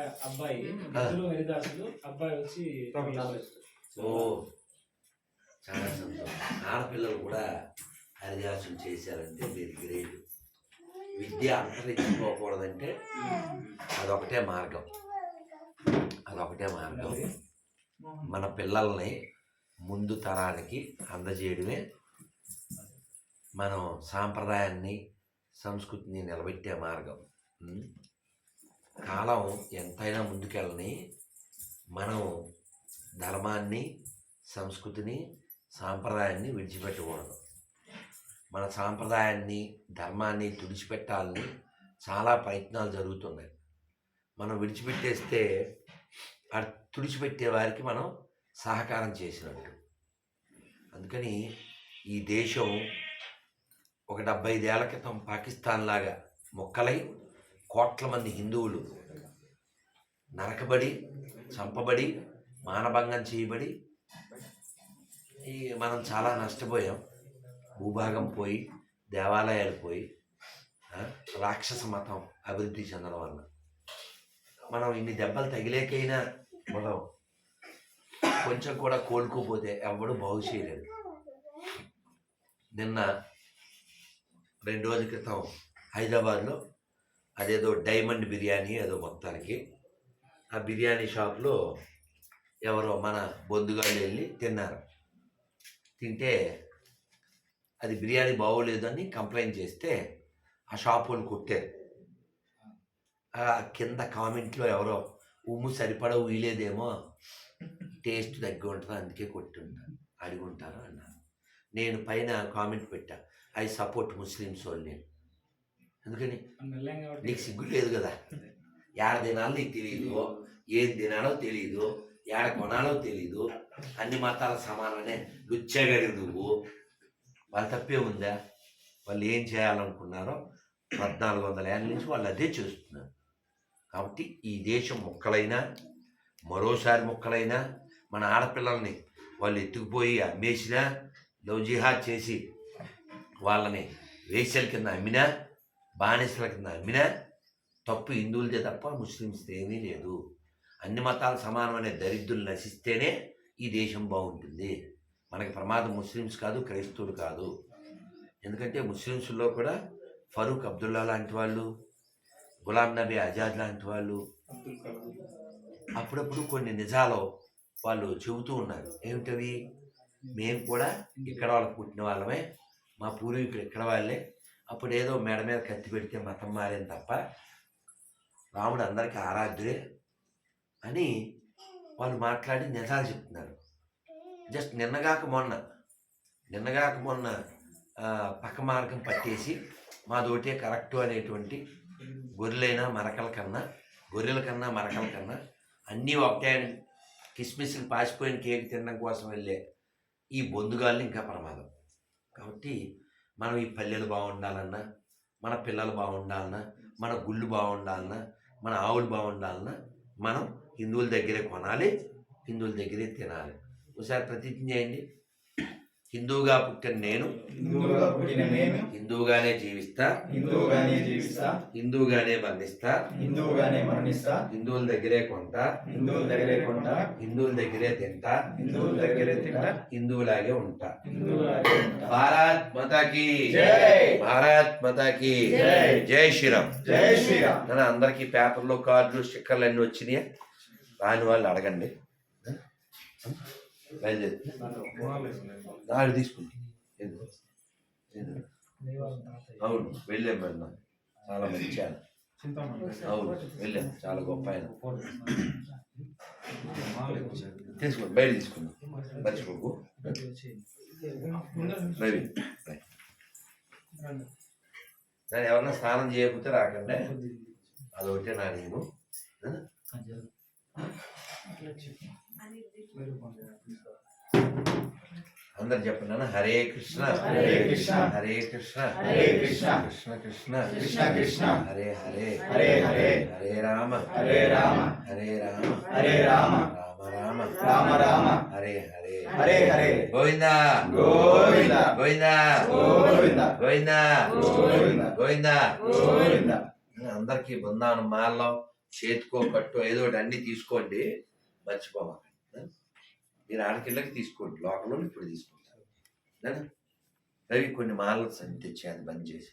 అబ్బాయి ఇద్దరు హరిదాసులు అబ్బాయి వచ్చి ఓ చాలా సంతోషం. ఆడపిల్లలు కూడా హరిదాసులు చేశారంటే మీరు గ్రేట్. విద్య అంతరించిపోకూడదంటే అదొకటే మార్గం. అదొకటే మార్గం. మన పిల్లల్ని ముందు తరానికి అందజేయడమే మనం సాంప్రదాయాన్ని సంస్కృతిని నిలబెట్టే మార్గం? కాలం ఎంతైనా ముందుకెళ్ళని మనం ధర్మాన్ని సంస్కృతిని సాంప్రదాయాన్ని విడిచిపెట్టకూడదు. మన సాంప్రదాయాన్ని ధర్మాన్ని తుడిచిపెట్టాలని చాలా ప్రయత్నాలు జరుగుతున్నాయి. మనం విడిచిపెట్టేస్తే అది తుడిచిపెట్టే వారికి మనం సహకారం చేసినట్టు. అందుకని ఈ దేశం ఒక డెబ్బై ఐదేళ్ళ క్రితం పాకిస్తాన్ లాగా మొక్కలై కోట్ల మంది హిందువులు నరకబడి చంపబడి మానభంగం చేయబడి ఈ మనం చాలా నష్టపోయాం. భూభాగం పోయి దేవాలయాలు పోయి రాక్షస మతం అభివృద్ధి చెందడం వల్ల మనం ఇన్ని దెబ్బలు తగిలేకైనా మనం కొంచెం కూడా కోలుకోపోతే ఎవడు బాగు చేయలేడు. నిన్న రెండు రోజుల క్రితం హైదరాబాద్లో అదేదో డైమండ్ బిర్యానీ ఏదో మొత్తానికి. ఆ బిర్యానీ షాప్లో ఎవరో మన బొందుగాళ్ళు వెళ్ళి తిన్నారు. తింటే అది బిర్యానీ బాగోలేదని కంప్లైంట్ చేస్తే ఆ షాప్ వాళ్ళు కొట్టారు. ఆ కింద కామెంట్లో ఎవరో ఉమ్ము సరిపడ వీలేదేమో టేస్ట్ తగ్గి ఉంటుంది అందుకే కొట్టుంటారు అడుగుంటారు అన్నారు. నేను పైన కామెంట్ పెట్టా ఐ సపోర్ట్ ముస్లిమ్స్ వాళ్ళు నేను కాబట్టి. నీకు సిగ్గు లేదు కదా. ఏడ తినాలో నీకు తెలియదు ఏం తినాలో తెలియదు ఏడ కొనాలో తెలియదు అన్ని మతాల సమానమే లుచ్చగడి నువ్వు. వాళ్ళ తప్పే ఉందా? వాళ్ళు ఏం చేయాలనుకున్నారో పద్నాలుగు వందల ఏళ్ళ నుంచి వాళ్ళు అదే చేస్తున్నారు. కాబట్టి ఈ దేశం మొక్కలైనా మరోసారి మొక్కలైనా మన ఆడపిల్లల్ని వాళ్ళు ఎత్తుకుపోయి అమ్మేసినా లవ్ జిహాద్ చేసి వాళ్ళని వేసల కింద అమ్మినా బానిసల కింద అమ్మినా తప్పు హిందువులదే తప్ప ముస్లిమ్స్ ఏమీ లేదు. అన్ని మతాలు సమానమనే దరిద్రులు నశిస్తేనే ఈ దేశం బాగుంటుంది. మనకి ప్రమాదం ముస్లిమ్స్ కాదు క్రైస్తవులు కాదు. ఎందుకంటే ముస్లిమ్స్లో కూడా ఫరూక్ అబ్దుల్లా లాంటి వాళ్ళు గులాం నబీ ఆజాద్ లాంటి వాళ్ళు అప్పుడప్పుడు కొన్ని నిజాలు వాళ్ళు చెబుతూ ఉన్నారు. ఏమిటవి? మేము కూడా ఇక్కడ వాళ్ళకి పుట్టిన వాళ్ళమే. మా పూర్వీకులు ఇక్కడ వాళ్ళే. అప్పుడు ఏదో మెడ మీద కత్తి పెడితే మతం మారింది తప్ప రాముడు అందరికీ ఆరాధ్యుడే అని వాళ్ళు మాట్లాడి నిజాలు చెప్తున్నారు. జస్ట్ నిన్నగాక మొన్న నిన్నగాక మొన్న పక్క మార్గం పట్టేసి మాదోటే కరెక్టు అనేటువంటి గొర్రెలైనా మరకల కన్నా గొర్రెల కన్నా మరకల కన్నా అన్నీ ఒకటే అని కిస్మిస్లు పాసిపోయిన కేక్ తినడం కోసం వెళ్ళే ఈ బొందుగాళ్ళు ఇంకా ప్రమాదం. కాబట్టి మనం ఈ పల్లెలు బాగుండాలన్నా మన పిల్లలు బాగుండాలన్నా మన గుళ్ళు బాగుండాలన్నా మన ఆవులు బాగుండాలన్నా మనం హిందువుల దగ్గరే కొనాలి హిందువుల దగ్గరే తినాలి. ఒకసారి ప్రతిజ్ఞ చేయండి. హిందువుగా పుట్టిన నేను హిందువుగా పుట్టిన నేను హిందువుగానే జీవిస్తా హిందువుగానే జీవిస్తా హిందువుగానే బంధిస్తా హిందువుగానే మరణిస్తా హిందువుల దగ్గరే కొంటా హిందువుల దగ్గరే కొంటా హిందువుల దగ్గరే తింటా హిందువుల దగ్గరే తింటా హిందువులాగే ఉంటా. భారత్ మాతాకి భారత్ మాతాకి జై. శ్రీరామ్. జై శ్రీరామ్. నాన్న అందరికి పేపర్లు కార్డులు స్టిక్కర్లు అన్నీ వచ్చినాయి? రాని వాళ్ళు అడగండి. బయలుదేరి. నాడు తీసుకుంది. ఏదో. ఏదో. అవును వెళ్ళాం మేడం చాలా మంచి ఆయన అవును వెళ్ళాం. చాలా గొప్ప ఆయన. తీసుకోండి బయట తీసుకుందాం మర్చిపోకు. రవి నేను ఎవరన్నా స్నానం చేయకపోతే రాకండి. అదొకటే నా నేను అందరు చెప్పండి హరే కృష్ణ హరే కృష్ణ. హరే కృష్ణ హరే కృష్ణ. కృష్ణ కృష్ణ కృష్ణ కృష్ణ. హరే హరే హరే హరే. హరే రామ హరే రామ. హరే రామ హరే రామ. రామ రామ రామ రామ. హరే హరే హరే హరే. గోవిందా గోవింద. గోవిందా గోవింద. గోవిందా గోవింద. గోవిందా గోవింద అందరికీ బృందావనం మాల్లో చేతికో కట్టో ఏదో అన్ని తీసుకోండి మర్చిపోమాకండి ఆ? మీరు ఆడకిళ్ళకి తీసుకోండి. లోకల్ ఇప్పుడు తీసుకుంటారు. రవి కొన్ని మాలలు తెచ్చి అది బంద్ చేసి